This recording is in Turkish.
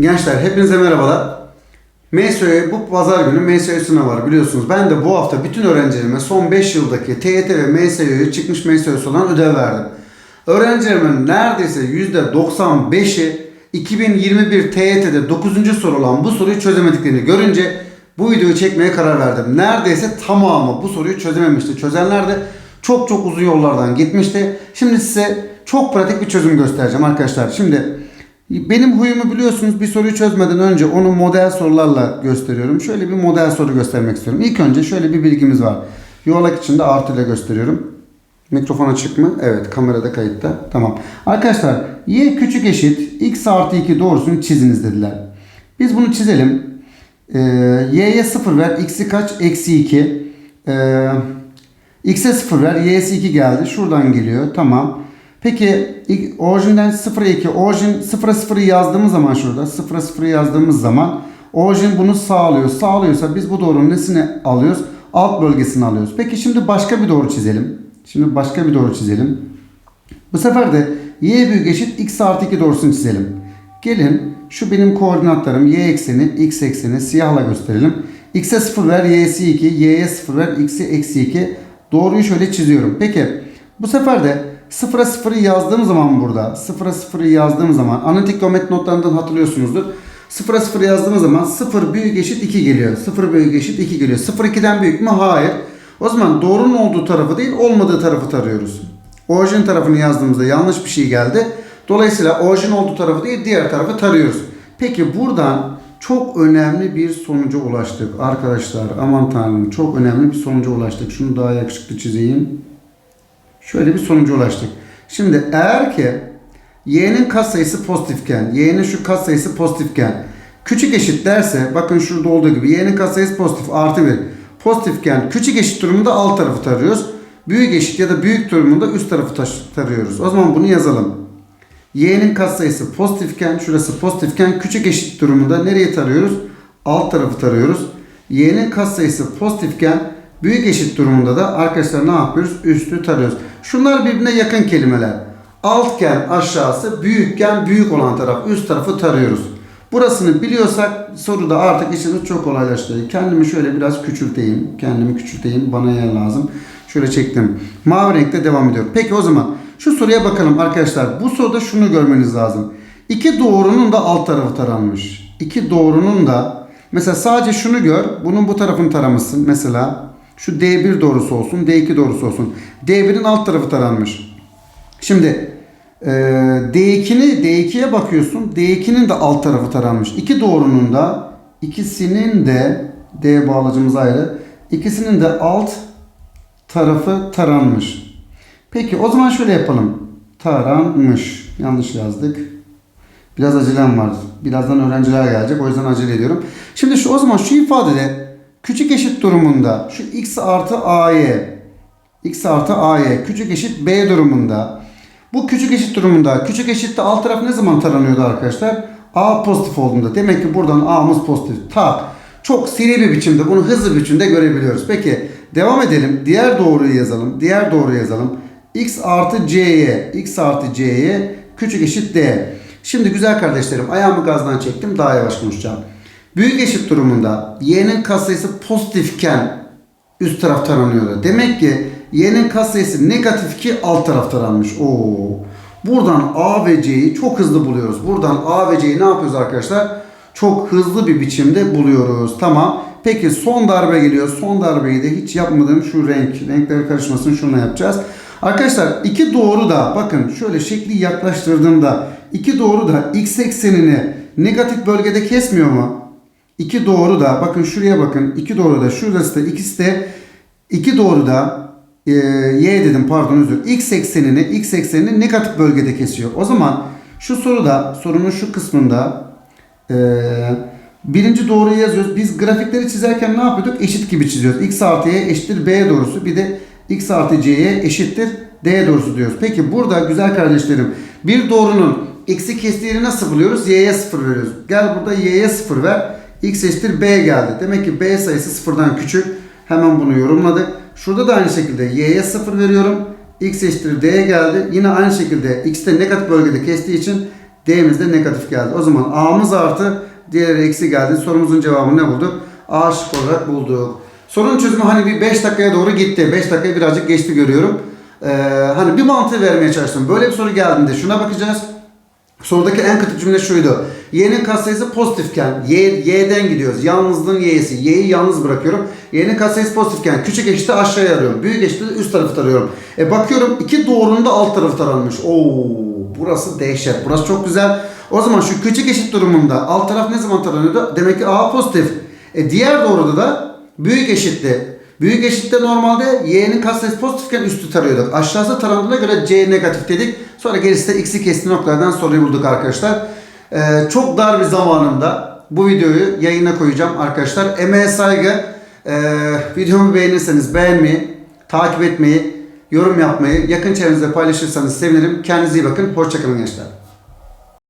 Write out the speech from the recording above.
Gençler hepinize merhabalar. MSÖ'ye bu pazar günü MSÖ sınavı var biliyorsunuz. Ben de bu hafta bütün öğrencilerime son 5 yıldaki TYT ve MSÖ'ye çıkmış MSÖ'sü olan ödev verdim. Öğrencilerimin neredeyse %95'i 2021 TYT'de 9. soru olan bu soruyu çözemediklerini görünce bu videoyu çekmeye karar verdim. Neredeyse tamamı bu soruyu çözememişti. Çözenler de çok çok uzun yollardan gitmişti. Şimdi size çok pratik bir çözüm göstereceğim arkadaşlar. Şimdi benim huyumu biliyorsunuz bir soruyu çözmeden önce onu model sorularla gösteriyorum. Şöyle bir model soru göstermek istiyorum. İlk önce şöyle bir bilgimiz var. Yuvarlak içinde artı ile gösteriyorum. Mikrofon açık mı? Evet kamerada kayıtta. Tamam. Arkadaşlar y küçük eşit x artı 2 doğrusunu çiziniz dediler. Biz bunu çizelim. Ee, y'ye 0 ver. x'i kaç? Eksi 2. Ee, x'e 0 ver. y'si 2 geldi. Şuradan geliyor. Tamam. Peki orijinden 0'a 2. Orijin 0'a 0'ı yazdığımız zaman şurada 0'a 0'ı yazdığımız zaman orijin bunu sağlıyor. Sağlıyorsa biz bu doğrunun nesini alıyoruz? Alt bölgesini alıyoruz. Peki şimdi başka bir doğru çizelim. Şimdi başka bir doğru çizelim. Bu sefer de y büyük eşit x artı 2 doğrusunu çizelim. Gelin şu benim koordinatlarım y ekseni, x ekseni siyahla gösterelim. x'e 0 ver, y'si 2, y'ye 0 ver, x'i eksi 2. Doğruyu şöyle çiziyorum. Peki bu sefer de 0'a 0'ı yazdığım zaman burada 0'a 0'ı yazdığım zaman analitik notlarından hatırlıyorsunuzdur. 0'a 0 yazdığımız zaman 0 büyük eşit 2 geliyor. 0 büyük eşit 2 geliyor. 0 2'den büyük mü? Hayır. O zaman doğrunun olduğu tarafı değil olmadığı tarafı tarıyoruz. Orijin tarafını yazdığımızda yanlış bir şey geldi. Dolayısıyla orijin olduğu tarafı değil diğer tarafı tarıyoruz. Peki buradan çok önemli bir sonuca ulaştık arkadaşlar. Aman tanrım çok önemli bir sonuca ulaştık. Şunu daha yakışıklı çizeyim. Şöyle bir sonuca ulaştık. Şimdi eğer ki y'nin katsayısı pozitifken, y'nin şu katsayısı pozitifken küçük eşit derse bakın şurada olduğu gibi y'nin katsayısı pozitif artı 1 pozitifken küçük eşit durumunda alt tarafı tarıyoruz. Büyük eşit ya da büyük durumunda üst tarafı tarıyoruz. O zaman bunu yazalım. y'nin katsayısı pozitifken şurası pozitifken küçük eşit durumunda nereye tarıyoruz? Alt tarafı tarıyoruz. y'nin katsayısı pozitifken büyük eşit durumunda da arkadaşlar ne yapıyoruz? Üstü tarıyoruz. Şunlar birbirine yakın kelimeler. Altken aşağısı, büyükken büyük olan taraf, üst tarafı tarıyoruz. Burasını biliyorsak soruda artık işimiz çok kolaylaştırıyor. Kendimi şöyle biraz küçülteyim. Kendimi küçülteyim. Bana yer lazım. Şöyle çektim. Mavi renkte devam ediyor. Peki o zaman şu soruya bakalım arkadaşlar. Bu soruda şunu görmeniz lazım. İki doğrunun da alt tarafı taranmış. İki doğrunun da mesela sadece şunu gör. Bunun bu tarafını taramışsın. Mesela şu D1 doğrusu olsun, D2 doğrusu olsun. D1'in alt tarafı taranmış. Şimdi e, D2'ni D2'ye bakıyorsun. D2'nin de alt tarafı taranmış. İki doğrunun da ikisinin de D bağlacımız ayrı. İkisinin de alt tarafı taranmış. Peki o zaman şöyle yapalım. Taranmış. Yanlış yazdık. Biraz acelem var. Birazdan öğrenciler gelecek. O yüzden acele ediyorum. Şimdi şu o zaman şu ifadede küçük eşit durumunda şu x artı a'ya x artı a'ya küçük eşit b durumunda bu küçük eşit durumunda küçük eşitte alt taraf ne zaman taranıyordu arkadaşlar? A pozitif olduğunda. Demek ki buradan A'mız pozitif. Tak. Çok seri bir biçimde bunu hızlı bir biçimde görebiliyoruz. Peki devam edelim. Diğer doğruyu yazalım. Diğer doğruyu yazalım. X artı C'ye X artı C'ye küçük eşit D. Şimdi güzel kardeşlerim ayağımı gazdan çektim. Daha yavaş konuşacağım. Büyük eşit durumunda y'nin katsayısı pozitifken üst taraf taranıyordu. Demek ki y'nin katsayısı negatif ki alt taraf taranmış. Oo. Buradan A ve C'yi çok hızlı buluyoruz. Buradan A ve C'yi ne yapıyoruz arkadaşlar? Çok hızlı bir biçimde buluyoruz. Tamam. Peki son darbe geliyor. Son darbeyi de hiç yapmadığım şu renk. Renkler karışmasın şunu yapacağız. Arkadaşlar iki doğru da bakın şöyle şekli yaklaştırdığımda iki doğru da x eksenini negatif bölgede kesmiyor mu? İki doğru da bakın şuraya bakın. iki doğru da şurası da ikisi de iki doğru da e, y dedim pardon özür. X eksenini x eksenini negatif bölgede kesiyor. O zaman şu soruda sorunun şu kısmında e, birinci doğruyu yazıyoruz. Biz grafikleri çizerken ne yapıyorduk? Eşit gibi çiziyoruz. X artı y eşittir b doğrusu. Bir de x artı c'ye eşittir d doğrusu diyoruz. Peki burada güzel kardeşlerim bir doğrunun x'i kestiğini nasıl buluyoruz? y'ye 0 veriyoruz. Gel burada y'ye 0 ver. X eşittir b geldi. Demek ki b sayısı sıfırdan küçük. Hemen bunu yorumladık. Şurada da aynı şekilde y'ye 0 veriyorum. x eşittir d'ye geldi. Yine aynı şekilde x'te negatif bölgede kestiği için D'miz de negatif geldi. O zaman A'mız artı diğeri eksi geldi. Sorumuzun cevabını ne bulduk? A şık olarak bulduk. Sorunun çözümü hani bir 5 dakikaya doğru gitti. 5 dakikayı birazcık geçti görüyorum. Ee, hani bir mantığı vermeye çalıştım. Böyle bir soru geldiğinde şuna bakacağız. Sorudaki en kritik cümle şuydu. Y'nin katsayısı pozitifken y, y'den gidiyoruz. Yalnızlığın y'si. Y'yi yalnız bırakıyorum. Y'nin katsayısı pozitifken küçük eşiti aşağıya arıyorum. Büyük eşiti de üst tarafı tarıyorum. E bakıyorum iki doğrunun da alt tarafı taranmış. Oo, burası dehşet. Burası çok güzel. O zaman şu küçük eşit durumunda alt taraf ne zaman taranıyordu? Demek ki A pozitif. E diğer doğruda da büyük eşitti. Büyük eşitte normalde y'nin katsayısı pozitifken üstü tarıyorduk. Aşağısı tarandığına göre c negatif dedik. Sonra gerisi de x'i kesti noktalardan soruyu bulduk arkadaşlar. Ee, çok dar bir zamanımda bu videoyu yayına koyacağım arkadaşlar. Emeğe saygı. Ee, videomu beğenirseniz beğenmeyi, takip etmeyi, yorum yapmayı, yakın çevrenizde paylaşırsanız sevinirim. Kendinize iyi bakın. Hoşçakalın gençler.